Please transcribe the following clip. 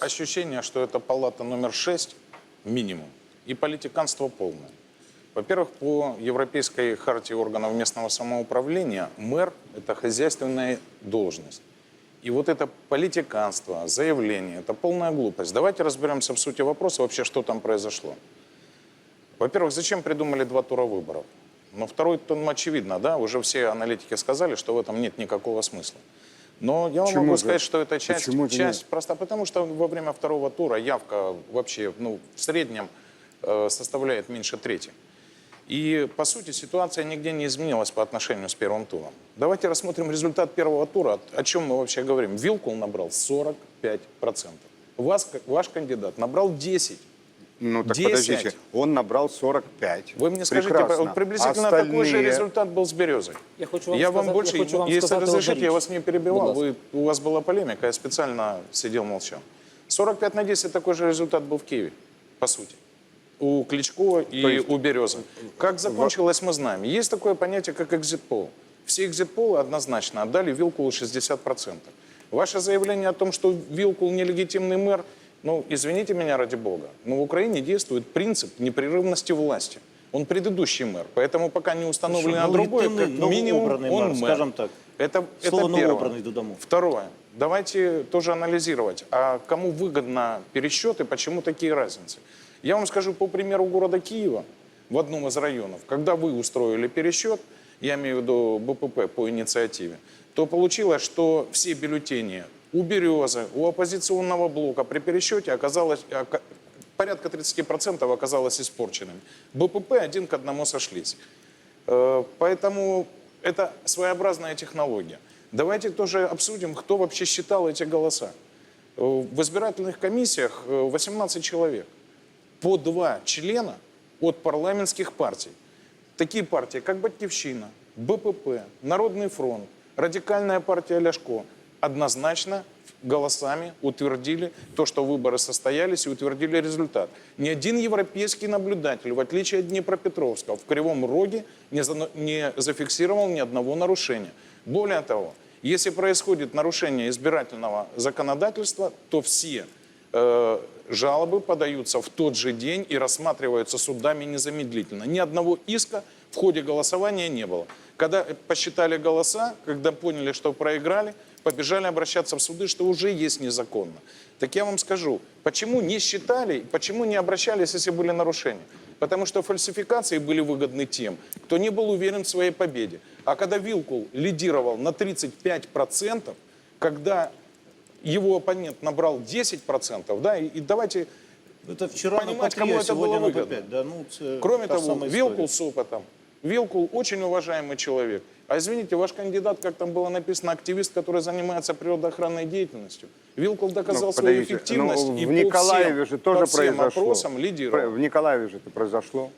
вас. ощущение, что это палата номер 6 минимум и политиканство полное. Во-первых, по Европейской хартии органов местного самоуправления мэр – это хозяйственная должность. И вот это политиканство, заявление – это полная глупость. Давайте разберемся в сути вопроса вообще, что там произошло. Во-первых, зачем придумали два тура выборов? Ну, второй, то ну, очевидно, да, уже все аналитики сказали, что в этом нет никакого смысла. Но я Почему могу же? сказать, что это часть, Почему это часть нет? просто потому, что во время второго тура явка вообще, ну, в среднем э, составляет меньше трети. И, по сути, ситуация нигде не изменилась по отношению с первым туром. Давайте рассмотрим результат первого тура. О чем мы вообще говорим? Вилкул набрал 45%. Вас, ваш кандидат набрал 10%. Ну так 10. подождите, он набрал 45. Вы мне скажите, Прекрасно. вот приблизительно такой же Остальные- результат был с Березой. Я хочу вам я вам сказать- больше, я хочу вам если сказати разрешите, я вас не перебивал. Вы, у вас была полемика, я специально сидел, молчал. 45 на 10 такой же результат был в Киеве, по сути. У Кличко и есть- у Березы. Как закончилось, мы знаем. Есть такое понятие, как экзит-пол. Все экзит-полы однозначно отдали Вилкулу 60%. Ваше заявление о том, что Вилкул нелегитимный мэр, ну, извините меня ради бога, но в Украине действует принцип непрерывности власти. Он предыдущий мэр, поэтому пока не установлено Що, другое, нелегітимний, как минимум он мэр. скажем так. Это, это первое. Второе. Давайте тоже анализировать, а кому выгодно пересчет и почему такие разницы. Я вам скажу по примеру города Киева, в одном из районов, когда вы устроили пересчет, я имею в виду БПП по инициативе, то получилось, что все бюллетени у «Березы», у оппозиционного блока при пересчете оказалось, ока- порядка 30% оказалось испорченными. БПП один к одному сошлись. Э, Поэтому это своеобразная технология. Давайте тоже обсудим, кто вообще считал эти голоса. Э, В избирательных комиссиях э, 18 человек. По два члена от парламентских партий. Такие партии, как Батьковщина, БПП, Народный фронт, Радикальная партия Ляшко однозначно голосами утвердили то, что выборы состоялись и утвердили результат. Ни один европейский наблюдатель, в отличие от Днепропетровска, в Кривом Роге не, зафиксировал ни одного нарушения. Более того, если происходит нарушение избирательного законодательства, то все э, жалобы подаются в тот же день и рассматриваются судами незамедлительно. Ни одного иска в ходе голосования не было. Когда посчитали голоса, когда поняли, что проиграли, побежали обращаться в суды, что уже есть незаконно. Так я вам скажу, почему не считали, почему не обращались, если были нарушения? Потому что фальсификации были выгодны тем, кто не был уверен в своей победе. А когда Вилкул лидировал на 35%, когда его оппонент набрал 10%, да, и, и давайте, Это вчера Понимать, на кому Патріо, это сьогодні было на выгодно. П5. Да? Ну, це кроме та того, сама історія. Вилкул с опытом, Вилкул очень уважаемый человек. А извините, ваш кандидат, как там было написано, активист, который занимается природоохранной деятельностью. Вилкул доказал Ну, свою эффективность ну, и в по Николаеве всем, же тоже по всем произошло. опросам лидировал. В Николаеве же это произошло.